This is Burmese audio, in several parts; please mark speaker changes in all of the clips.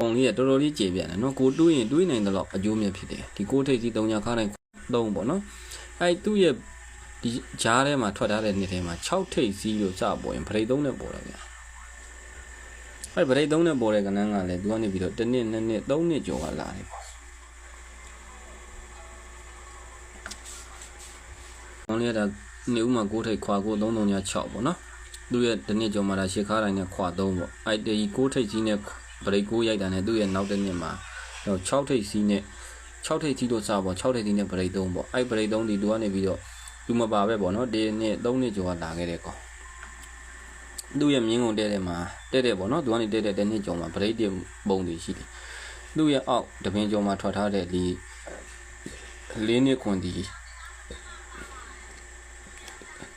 Speaker 1: ကောင်လေးကတော်တော်လေးကြေပြန်တယ်နော်ကိုတွေးရင်တွေးနိုင်တယ်လို့အကျိုးမြတ်ဖြစ်တယ်ဒီကိုထိတ်စီ3ညာခါတိုင်း3ပေါ့နော်အဲ့သူ့ရဲ့ဒီဂျားထဲမှာထွက်ထားတဲ့နှစ်ထဲမှာ6ထိတ်စီလို့စပေါ်ရင်ဗရိတ်3နဲ့ပေါ်တယ်ဗျာအဲ့ဗရိတ်3နဲ့ပေါ်တဲ့ကဏ္ဍကလည်းသူကနေပြီးတော့1နှစ်2နှစ်3နှစ်ကျော်ကလာတယ်ပေါ့ကောင်းလေးကဒါနေဦးမှာ6ထိတ်ခွာကို3 3ညာ6ပေါ့နော်သူ့ရဲ့တစ်နှစ်ကျော်မှာဒါရှစ်ခါတိုင်းနဲ့ခွာ3ပေါ့အဲ့ဒီ6ထိတ်ကြီးနဲ့ ဗရိတ်9ရိုက်တာနဲ့သူ့ရဲ့နောက်တစ်နှစ်မှာတော့6ထိတ်စီးနဲ့6ထိပ်သီးလို့စပေါ့6ထိပ်သီးနဲ့ဗရိတ်3ပေါ့အဲ့ဗရိတ်3ဒီသူကနေပြီးတော့သူမပါပဲပေါ့နော်ဒီနှစ်3နှစ်ကျော်ကလာခဲ့တဲ့ကောင်သူ့ရဲ့မြင်းကုန်တဲ့တဲ့မှာတဲ့တဲ့ပေါ့နော်သူကနေတဲ့တဲ့တဲ့နှစ်ကျော်မှာဗရိတ်တင်ပုံတွေရှိတယ်သူ့ရဲ့အောက်တပင်ကျော်မှာထွက်ထားတဲ့ဒီလေးနှစ်ခွန်ဒီ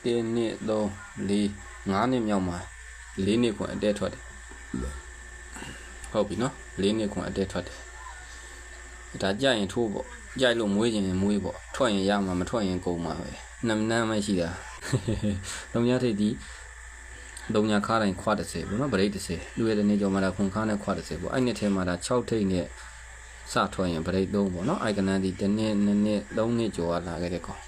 Speaker 1: တင်းနှစ်3 4 5နှစ်မြောက်မှာလေးနှစ်ခွန်အတဲထွက်တယ် ဟုတ်ပြီနော်လေးနှစ်ခွန်အတဲထွက်တယ်ဒါကြိုက်ရင်ထိုးပေါ့ကြိုက်လို့မွေးခြင်းရင်မွေးပေါ့ထွက်ရင်ရမှာမထွက်ရင်ကုန်မှာပဲနမ်နမ်းမရှိတာလုံရထိတ်ဒီလုံညာခါတိုင်းခွာ30ပေါ့နော်ဗရိတ်30လူရတဲ့နေကြောမှာဒါခွန်ခါနဲ့ခွာ30ပေါ့အဲ့နှစ်ထဲမှာဒါ6ထိတ်နဲ့စထွက်ရင်ဗရိတ်3ပေါ့နော်အိုက်ကနန်ဒီတစ်နှစ်နှစ်နှစ်3နှစ်ကျော်လာခဲ့တဲ့ကောင်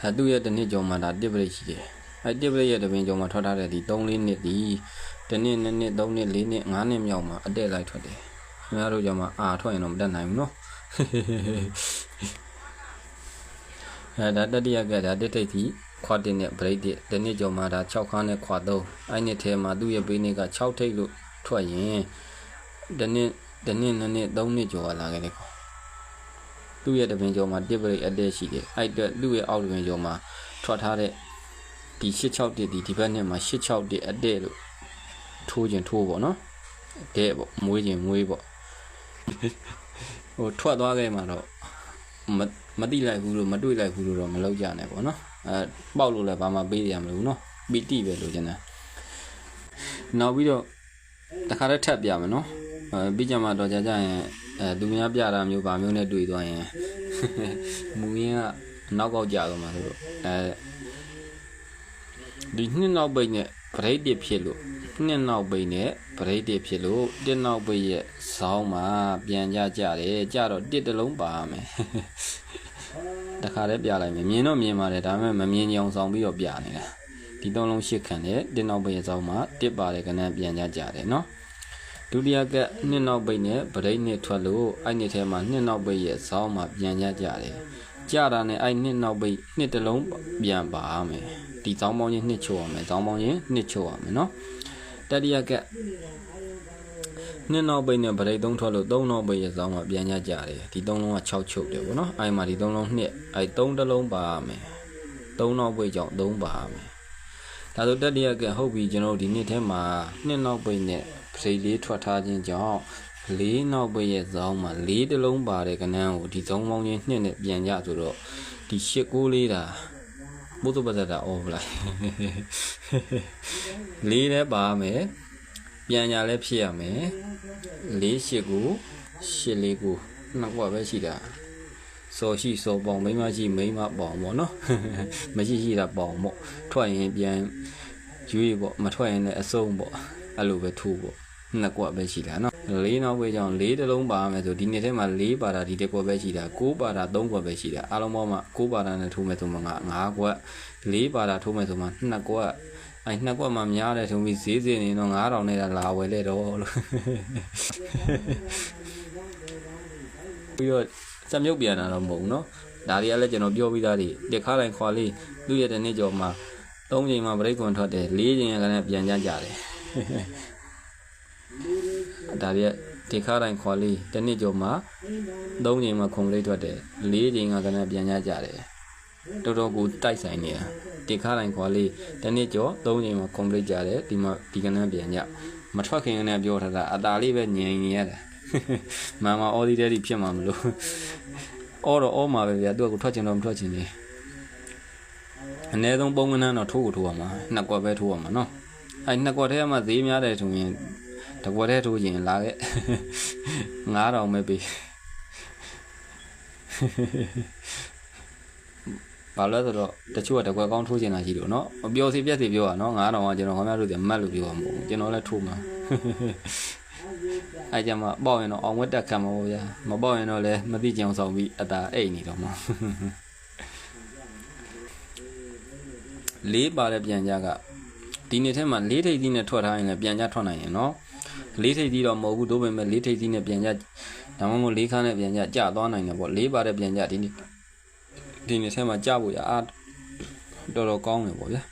Speaker 1: အဲသူ့ရဲ့တစ်နှစ်ကျော်မှာဒါတစ်ဗရိတ်ရှိတယ် အဲတစ်ဗရိတ်ရဲ့တပင်ကျော်မှာထွက်ထားတဲ့ဒီ3လေးနှစ်ဒီတစ်နှစ်နှစ်နှစ်3နှစ်4နှစ်5နှစ်မြောက်မှာအတက်လိုက်ထွက်တယ်ခင်ဗျားတို့ကြောင့်မှအာထွက်ရင်တော့မတက်နိုင်ဘူးနော်အဲဒါတတိယကဒါတစ်ထိပ်ကြီးခွာတင်နဲ့ break တစ်ဒီနေ့ကျော်မှာဒါ6ခန်းနဲ့ခွာ3အဲ့နှစ်ထဲမှာသူ့ရဲ့ဘေးနေ့က6ထိပ်လို့ထွက်ရင်ဒီနေ့ဒီနေ့နှစ်နှစ်3နှစ်ကျော်လာခဲ့တယ်ကောသူ့ရဲ့တပင်ကျော်မှာတစ် break အတက်ရှိတယ်အဲ့အတွက်သူ့ရဲ့အောက်တပင်ကျော်မှာထွက်ထားတဲ့ ဒီ86တစ်ဒီဒီဘက်နဲ့မှာ86တစ်အတက်လို့ထိုးခြင်းထိုးပေါ့နော်တဲ့ပေါ့မွေးခြင်းမွေးပေါ့ဟိုထွက်သွားခဲ့မှာတော့မမတိလိုက်ဘူးလို့မတွေ့လိုက်ဘူးလို့တော့မလောက်ကြနဲ့ပေါ့နော်အဲပေါက်လို့လည်းဘာမှပေးရမလို့နော်ပီတိပဲလို့ကျင်တယ်နောက်ပြီးတော့တခါတည်းထပ်ပြမယ်နော်အဲပြီးကြမှာတော့ကြာကြရင်အဲသူများပြတာမျိုးဗာမျိုးနဲ့တွေ့သွားရင်မူရင်းကနောက်ကောက်ကြတော့မှာဆိုတော့အဲ ဒီနှစ်နောက်ပိတ်နဲ့ဗရိတ်တစ်ဖြစ်လို့နှစ်နောက်ပိတ်နဲ့ဗရိတ်တစ်ဖြစ်လို့တစ်နောက်ပိတ်ရဲ့ဇောင်းမှာပြန်ကြကြတယ်ကြတော့တစ်တလုံးပါမယ်တခါတည်းပြလိုက်မယ်မြင်တော့မြင်ပါတယ်ဒါပေမဲ့မမြင်ကြအောင်ဆောင်ပြီးတော့ပြနေတာဒီသုံးလုံးရှစ်ခံတယ်တစ်နောက်ပိတ်ရဲ့ဇောင်းမှာတစ်ပါတယ်ကနန်းပြန်ကြကြတယ်နော်ဒုတိယကနှစ်နောက်ပိတ်နဲ့ဗရိတ်နှစ်ထွက်လို့အဲ့နှစ်ထဲမှာနှစ်နောက်ပိတ်ရဲ့ဇောင်းမှာပြန်ကြကြတယ်ကြတာနဲ့အဲ့နှစ်နောက်ပိတ်နှစ်တလုံးပြန်ပါမယ် ဒီဇောင်းပေါင်းချင်းနှစ်ချို့ရမယ်ဇောင်းပေါင်းချင်းနှစ်ချို့ရမယ်နော်တတိယကနှစ်နောက်ပိတ်နဲ့ဗရိတ်သုံးထွက်လို့သုံးနောက်ပိတ်ရဲ့ဇောင်းမှာပြန်ကြကြတယ်ဒီသုံးလုံးက6ချုပ်တယ်ပေါ့နော်အဲ့မှာဒီသုံးလုံးနှစ်အဲ့သုံးတလုံးပါရမယ်သုံးနောက်ပိတ်ကြောင့်သုံးပါရမယ်ဒါဆိုတတိယကဟုတ်ပြီကျွန်တော်ဒီနှစ်ထဲမှာနှစ်နောက်ပိတ်နဲ့ဗရိတ်လေးထွက်ထားခြင်းကြောင့်လေးနောက်ပိတ်ရဲ့ဇောင်းမှာလေးတလုံးပါတဲ့ကဏ္ဍကိုဒီဇောင်းပေါင်းချင်းနှစ်နဲ့ပြန်ကြဆိုတော့ဒီရှစ်ကိုလေးတာ ဘုသူပဇ္ဇတာအော်လိုက်လေးလည်းပါမယ်ပြန်ညာလည်းဖြစ်ရမယ်လေးရှစ်ကိုရှစ်လေးကိုနှစ်ကွာပဲရှိတာစော်ရှိစော်ပေါင်မိန်းမရှိမိန်းမပေါင်ပေါ့နော်မရှိရှိတာပေါင်ပေါ့ထွက်ရင်ပြန်ရွေးပေါ့မထွက်ရင်လည်းအစုံပေါ့အဲ့လိုပဲထိုးပေါ့ နှစ်ကွက်ပဲရှိတာနော်လေးနောက်ပဲကြောင့်လေးတစ်လုံးပါမယ်ဆိုဒီနေ့ထဲမှာလေးပါတာဒီတစ်ကွက်ပဲရှိတာကိုးပါတာသုံးကွက်ပဲရှိတာအားလုံးပေါင်းမှကိုးပါတာနဲ့ထိုးမယ်ဆိုမှငါငါးကွက်လေးပါတာထိုးမယ်ဆိုမှနှစ်ကွက်အဲ့နှစ်ကွက်မှများတယ်ထုံပြီးဈေးစင်နေတော့9000နဲ့လာဝယ်လေတော့လို့ပြီးတော့စမြုပ်ပြန်တာတော့မဟုတ်ဘူးเนาะဒါတွေကလည်းကျွန်တော်ပြောပြီးသားတွေတက်ခါတိုင်းခွာလေးသူ့ရဲ့တနေ့ကျော်မှာ၃ချိန်မှဗရိတ်ကွန်ထွက်တယ်၄ချိန်ကလည်းပြန်ကြကြတယ် ဒါတွေကဒီခါတိုင်းခွာလေးတစ်နှစ်ကျော်မှာ၃ချိန်မှာခုံလေးထွက်တယ်၄ချိန်ကလည်းပြန်ကြကြတယ်တော်တော်ကိုတိုက်ဆိုင်နေတာဒီခါတိုင်းခွာလေးတစ်နှစ်ကျော်၃ချိန်မှာခုံလေးကြတယ်ဒီမှာဒီကနန်းပြန်ကြမထွက်ခင်ကလည်းပြောထားတာအตาလေးပဲညင်နေရတာမမအော်ဒီတဲ့ဒီဖြစ်မှာမလို့အော်တော့အော်မှာပဲဗျာသူကကိုထွက်ချင်တော့မထွက်ချင်နေအနည်းဆုံးပုံကနန်းတော့ထိုးကိုထိုးရမှာနှစ်ကွက်ပဲထိုးရမှာနော်အဲနှစ်ကွက်ထဲမှာဈေးများတယ်ဆိုရင် တကွက်ထဲထိုးရင်လာခဲ့9000ပဲပေးဘာလို့လဲဆိုတော့တချို့ကတကွက်ကောင်းထိုးချင်တာရှိလို့နော်မပြောစီပြက်စီပြောတာနော်9000ကကျွန်တော်ခင်ဗျားတို့ဒီမတ်လို့ပြောမှာမဟုတ်ဘူးကျွန်တော်လည်းထိုးမှာအဲကြမှာပေါ့ရင်တော့အောင်ဝတ်တက်ခံမှာပေါ့ဗျာမပေါ့ရင်တော့လည်းမသိကြအောင်ဆောင်ပြီးအတာအိတ်နေတော့မှာလေးပါတဲ့ပြန်ကြကဒီနေ့ထဲမှာလေးထိပ်သီးနဲ့ထွက်ထားရင်လည်းပြန်ကြထွက်နိုင်ရင်နော် လေးထိပ်သီးတော့မဟုတ်ဘူးတို့ပေမဲ့လေးထိပ်သီးနဲ့ပြန်ကြဒါမှမဟုတ်လေးခါနဲ့ပြန်ကြကြသွားနိုင်တယ်ပေါ့လေးပါတဲ့ပြန်ကြဒီနေ့ဒီနေ့ထဲမှာကြဖို့ရအားတော်တော်ကောင်းတယ်ပေါ့ဗျာ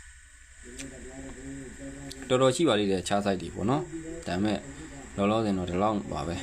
Speaker 1: တော်တော်ရှိပါလိမ့်တယ်ခြားဆိုင်တွေပေါ့နော်ဒါပေမဲ့လောလောဆယ်တော့ဒီလောက်ပါပဲ